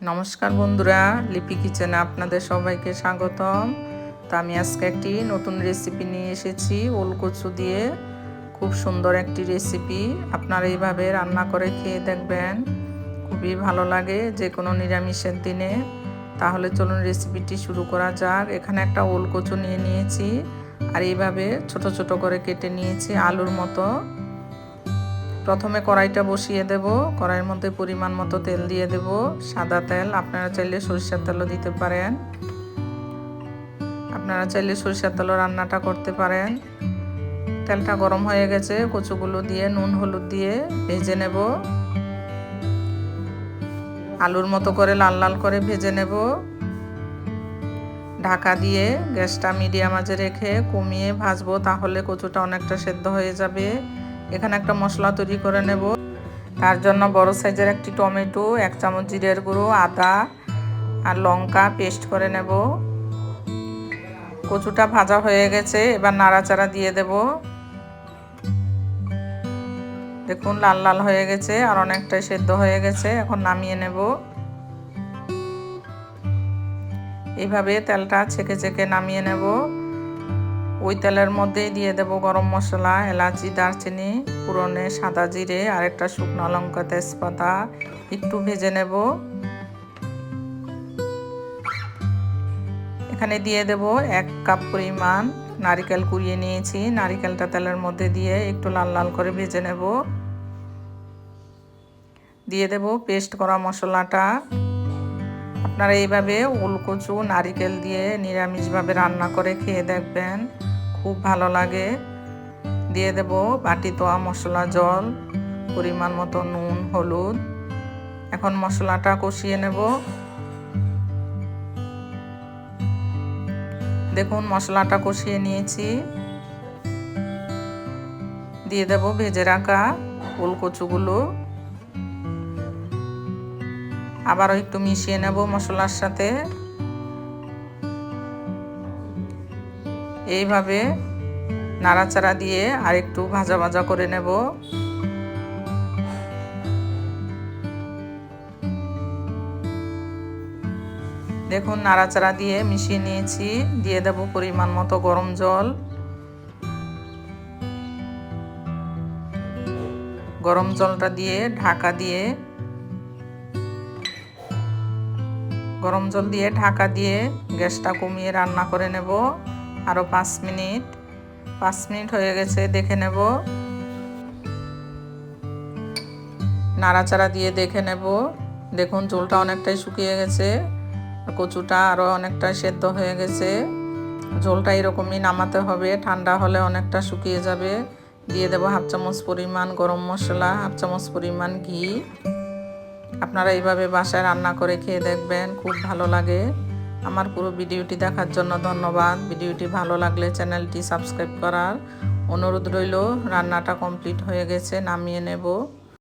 নমস্কার বন্ধুরা, লিপি কিচেনে আপনাদের সবাইকে স্বাগতম। তো আমি আজকে একটি নতুন রেসিপি নিয়ে এসেছি ওল কচু দিয়ে। খুব সুন্দর একটি রেসিপি আপনারা এইভাবে রান্না করে খেয়ে দেখবেন, খুবই ভালো লাগে যে কোনো নিরামিষের দিনে। তাহলে চলুন রেসিপিটি শুরু করা যাক। এখানে একটা ওল কচু নিয়ে নিয়েছি, আর এইভাবে ছোট ছোট করে কেটে নিয়েছি আলুর মতো। প্রথমে কড়াইটা বসিয়ে দেব। কড়াইয়ের মধ্যে পরিমাণ মতো তেল দিয়ে দেব। সাদা তেল, আপনারা চাইলে সরিষার তেলও দিতে পারেন। আপনারা চাইলে সরিষার তেলও রান্নাটা করতে পারেন। তেলটা গরম হয়ে গেছে, কচুগুলো দিয়ে, নুন, হলুদ দিয়ে ভেজে নেব। আলুর মতো করে লাল লাল করে ভেজে নেব। ঢাকা দিয়ে গ্যাসটা মিডিয়াম আজে রেখে কমিয়ে ভাজবো, তাহলে কচুটা অনেকটা সেদ্ধ হয়ে যাবে। এখানে একটা মশলা তৈরি করে নেব। তার জন্য বড় সাইজের একটি টমেটো, এক চামচ জিরের গুঁড়ো, আদা আর লঙ্কা পেস্ট করে নেব। কচুটা ভাজা হয়ে গেছে, এবার নাড়াচাড়া দিয়ে দেব। দেখুন, লাল লাল হয়ে গেছে আর অনেকটাই সেদ্ধ হয়ে গেছে, এখন নামিয়ে নেব। এইভাবে তেলটা ছেঁকে ছেঁকে নামিয়ে নেব। ওই তেলের মধ্যেই দিয়ে দেব গরম মশলা, এলাচি, দারচিনি পুরনে সাদা জিরে আর একটা শুকনো লঙ্কা তেজপাতা, একটু ভেজে নেব। এখানে দিয়ে দেব এক কাপ পরিমাণ নারিকেল কুড়িয়ে নিয়েছি। নারিকেলটা তেলের মধ্যে দিয়ে একটু লাল লাল করে ভেজে নেব। দিয়ে দেব পেস্ট করা মশলাটা। আপনারা এইভাবে উলকচু নারিকেল দিয়ে নিরামিষভাবে রান্না করে খেয়ে দেখবেন। খুব ভালো লাগে। দিয়ে দেব বাটি তোয়া মশলা, জল, পরিমাণ মতো নুন, হলুদ। এখন মশলাটা কষিয়ে নেব। দেখুন মশলাটা কষিয়ে নিয়েছি। দিয়ে দেব ভেজে রাখা উলকচুগুলো আবারও একটু মিশিয়ে নেব মশলার সাথে। এইভাবে নাড়াচাড়া দিয়ে আর একটু ভাজা ভাজা করে নেব। দেখুন, নাড়াচাড়া দিয়ে মিশিয়ে নিয়েছি। দিয়ে দেব পরিমাণ মতো গরম জল। গরম জলটা দিয়ে ঢাকা দিয়ে গরম জল দিয়ে ঢাকা দিয়ে গ্যাসটা কমিয়ে রান্না করে নেব। আরও পাঁচ মিনিট। পাঁচ মিনিট হয়ে গেছে, দেখে নেব। নাড়াচাড়া দিয়ে দেখে নেব। দেখুন ঝোলটা অনেকটাই শুকিয়ে গেছে কচুটা আরও অনেকটা সেদ্ধ হয়ে গেছে। ঝোলটা এরকমই নামাতে হবে, ঠান্ডা হলে অনেকটা শুকিয়ে যাবে। দিয়ে দেবো হাফ চামচ পরিমাণ গরম মশলা, হাফ চামচ পরিমাণ ঘি। আপনারা এইভাবে বাসায় রান্না করে খেয়ে দেখবেন, খুব ভালো লাগে। আমার পুরো ভিডিওটি দেখার জন্য ধন্যবাদ। ভিডিওটি ভালো লাগলে চ্যানেলটি সাবস্ক্রাইব করার অনুরোধ রইল। রান্নাটা কমপ্লিট হয়ে গেছে, নামিয়ে নেব।